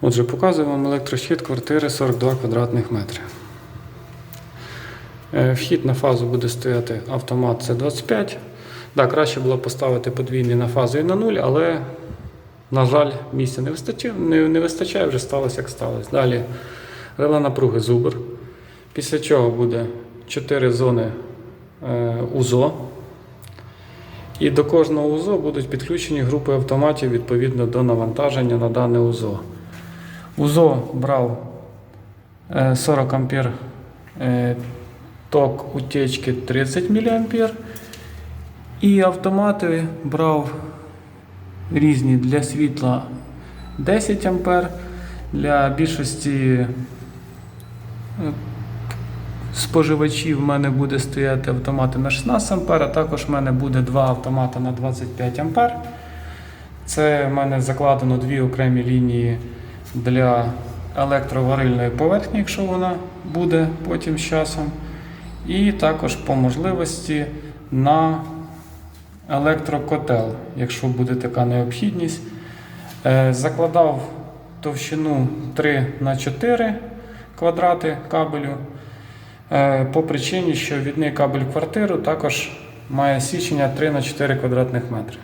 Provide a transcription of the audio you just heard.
Отже, показую вам електрощит квартири 42 квадратних метри. Е, Вхід на фазу буде стояти автомат це 25. Так, краще було поставити подвійний на фазу і на нуль, але, на жаль, місця не вистачає, не, не вистачає вже сталося як сталося. Далі рела напруги зубр. Після чого буде 4 зони е, УЗО. І до кожного УЗО будуть підключені групи автоматів відповідно до навантаження на дане УЗО. УЗО брав е, 40 ампер е, ток утечки 30 мА. І автомати брав різні для світла 10 А, для більшості е, споживачів в мене буде стояти автомати на 16 А, а також в мене буде два автомати на 25 А. Це в мене закладено дві окремі лінії для електроварильної поверхні, якщо вона буде потім з часом. І також по можливості на електрокотел, якщо буде така необхідність. Е, Закладав товщину 3 на 4 квадрати кабелю. Е, По причині, що відний кабель квартиру також має січення 3 на 4 квадратних метри.